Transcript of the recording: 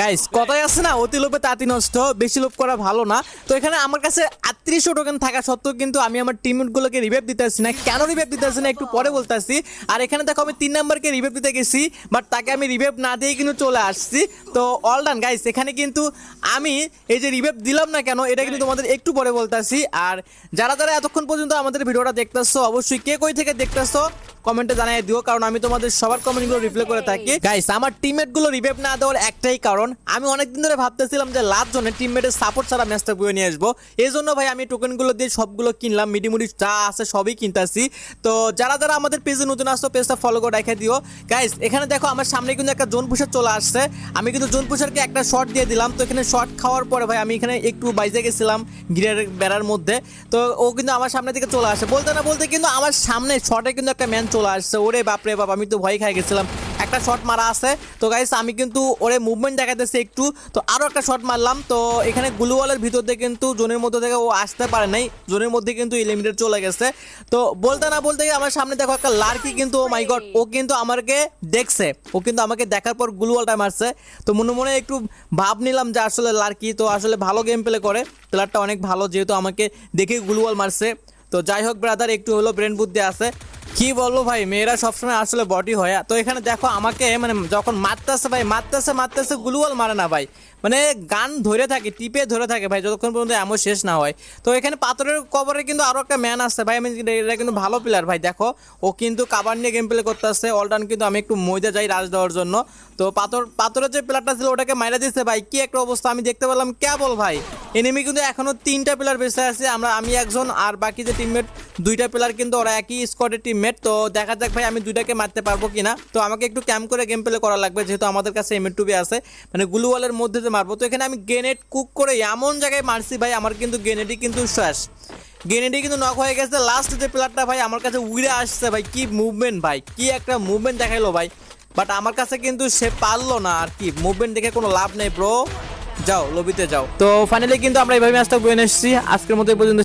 Guys কথাই আছে না, অতি লোভে তাঁতি নষ্ট, বেশি লোভ করা ভালো না। তো এখানে আমার কাছে আটত্রিশশো টোকেন থাকা সত্ত্বেও কিন্তু আমি আমার টিমমেটগুলোকে রিভাইভ দিতে আসছি না। কেন রিভাইভ দিতে আসছি না, একটু পরে বলতেছি আর এখানে দেখো, আমি তিন নাম্বারকে রিভাইভ দিতে গেছি বাট তাকে আমি রিভাইভ না দিয়ে কিন্তু চলে আসছি। তো অল ডান গাইস এখানে কিন্তু আমি এই যে রিভাইভ দিলাম না কেন, এটা কিন্তু তোমাদের একটু পরে বলতেছি আর যারা যারা এতক্ষণ পর্যন্ত আমাদের ভিডিওটা দেখতেছো, অবশ্যই কে কই থেকে দেখতেছো কমেন্টে জানিয়ে দিও, কারণ আমি তোমাদের সবার কমেন্টগুলো রিপ্লাই করে থাকি। গাইস আমার টিমমেটগুলো রিভাইভ না দেওয়ার একটাই কারণ আমি অনেকদিন ধরে ভাবতেছিলাম যে লাস্ট জনে টিমমেটের সাপোর্ট ছাড়া ম্যাচটা বয়ে নিয়ে আসব। এই জন্য ভাই আমি টোকেনগুলো দিয়ে সবগুলো কিনলাম, মিডিমুডি যা আছে সবই কিনতেছি। তো যারা যারা আমাদের পেজে নতুন আসতো পেজটা ফলো করে রেখে দিও। গাইস এখানে দেখো আমার সামনে কিন্তু একটা জোন পুষার চলে আসছে। আমি কিন্তু জোন পুষারকে একটা শট দিয়ে দিলাম। তো এখানে শট খাওয়ার পরে ভাই আমি এখানে একটু বাইজে গেছিলাম গিরের বেড়ার মধ্যে। তো ও কিন্তু আমার সামনে থেকে চলে আসে। বলতে না বলতে কিন্তু আমার সামনে শটে কিন্তু একটা ম্যান চলে আসছে। ওরে বাপরে বাপ, আমি তো ভয় খাই গেছিলাম। একটা শট মারা আছে। তো গাইস আমি কিন্তু ওরে মুভমেন্ট দেখাতেছি একটু। তো আরও একটা শট মারলাম। তো এখানে গ্লুওয়ালের ভিতর দিয়ে কিন্তু জোনের মধ্যে থেকে ও আসতে পারে নাই। জোনের মধ্যে কিন্তু এলিমিনেট চলে গেছে। তো বলতে না বলতে আমার সামনে দেখো একটা লার্কি কিন্তু ও মাই গড ও কিন্তু আমাকে দেখছে। ও কিন্তু আমাকে দেখার পর গ্লুওয়ালটা মারছে। তো মনে মনে একটু ভাব নিলাম যে আসলে লার্কি তো আসলে ভালো গেম প্লে করে প্লেয়ারটা অনেক ভালো, যেহেতু আমাকে দেখে গ্লুওয়াল মারছে। তো যাই হোক ব্রাদার একটু হলো ব্রেন বুদ্ধি আছে। কি বলব ভাই? মেয়েরা সবসময় আসলে বডি হয়। তো এখানে দেখো আমাকে মানে যখন মারতেছে ভাই, মারতেছে মারতেছে গ্লুয়াল মারে না ভাই। মানে গান ধরে থাকে, টিপে ধরে থাকে ভাই, যতক্ষণ পর্যন্ত এমন শেষ না হয়। তো এখানে পাথরের কভারে কিন্তু আরও একটা ম্যান আসছে ভাই, আমি এটা কিন্তু ভালো প্লেয়ার ভাই, দেখো। ও কিন্তু কাবার নিয়ে গেম প্লে করতে আসছে অলটান কিন্তু আমি একটু ময়দা যাই রাজ দেওয়ার জন্য। তো পাথর, পাথরের যে প্লেয়ারটা ছিল, ওটাকে মাইরা দিচ্ছে ভাই। কি একটা অবস্থা, আমি দেখতে পেলাম কেবল ভাই। এনিমি কিন্তু এখনও তিনটা প্লেয়ার বেঁচে আছে। আমরা, আমি একজন, আর বাকি যে টিমমেট দুইটা প্লেয়ার কিন্তু ওরা একই স্কোয়াডের টিমমেট তো দেখা যাক ভাই আমি দুইটাকে মারতে পারব কিনা। তো আমাকে একটু ক্যাম্প করে গেম প্লে করা লাগবে, যেহেতু আমাদের কাছে এম টুবি আছে। মানে গ্লু ওয়ালের মধ্যে যে মারবো, তো এখানে আমি গ্রেনেড কুক করে এমন জায়গায় মারছি ভাই, আমার কিন্তু গ্রেনেডই কিন্তু শেষ। গ্রেনেডই কিন্তু নক হয়ে গেছে লাস্ট যে প্লেয়ারটা ভাই আমার কাছে উড়ে আসছে ভাই, কি মুভমেন্ট ভাই, কি একটা মুভমেন্ট দেখাইলো ভাই। বাট আমার কাছে কিন্তু সে পারল না আর কি মুভমেন্ট দেখে কোনো লাভ নেই ব্রো যাও লবিতে যাও। তো ফাইনালি কিন্তু আমরা এইভাবে ম্যাচটা বয়ে এসেছি। আজকের মতো পর্যন্ত।